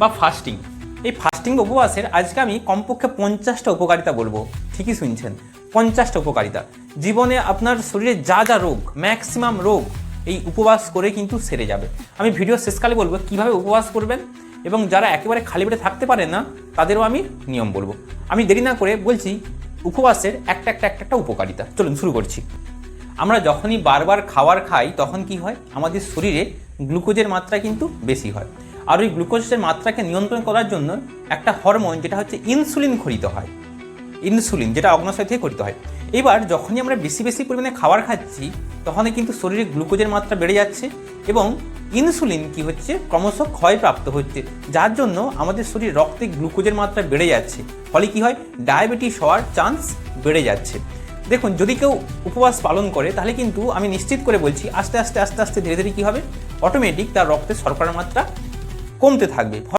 বা ফাস্টিং এই ফাস্টিং উপবাসের আজকে আমি কমপক্ষে পঞ্চাশটা উপকারিতা বলব। ঠিকই শুনছেন, পঞ্চাশটা উপকারিতা। জীবনে আপনার শরীরে যা যা রোগ ম্যাক্সিমাম রোগ, এই উপবাস করে কিন্তু সেরে যাবে। আমি ভিডিও শেষকালে বলব কীভাবে উপবাস করবেন এবং যারা একেবারে খালি পেটে থাকতে পারে না, তাদেরও আমি নিয়ম বলব। আমি দেরি না করে বলছি, উপবাসের একটা একটা একটা একটা উপকারিতা। চলুন শুরু করছি। আমরা যখনই বারবার খাবার খাই, তখন কি হয়? আমাদের শরীরে গ্লুকোজের মাত্রা কিন্তু বেশি হয়। আর ওই গ্লুকোজের মাত্রাকে নিয়ন্ত্রণ করার জন্য একটা হরমোন যেটা হচ্ছে ইনসুলিন খরিত হয়। ইনসুলিন, যেটা অগ্নাশয় থেকে খরিত হয়। এবার যখনই আমরা বেশি বেশি পরিমাণে খাবার খাচ্ছি, তখনই কিন্তু শরীরে গ্লুকোজের মাত্রা বেড়ে যাচ্ছে এবং ইনসুলিন কি হচ্ছে? ক্রমশ ক্ষয়প্রাপ্ত হচ্ছে, যার জন্য আমাদের শরীর রক্তে গ্লুকোজের মাত্রা বেড়ে যাচ্ছে। ফলে কি হয়? ডায়াবেটিস হওয়ার চান্স বেড়ে যাচ্ছে। দেখুন, যদি কেউ উপবাস পালন করে, তাহলে কিন্তু আমি নিশ্চিত করে বলছি, আস্তে আস্তে আস্তে আস্তে, ধীরে ধীরে কী হবে? অটোমেটিক তার রক্তে শর্করার মাত্রা কমতে থাকবে।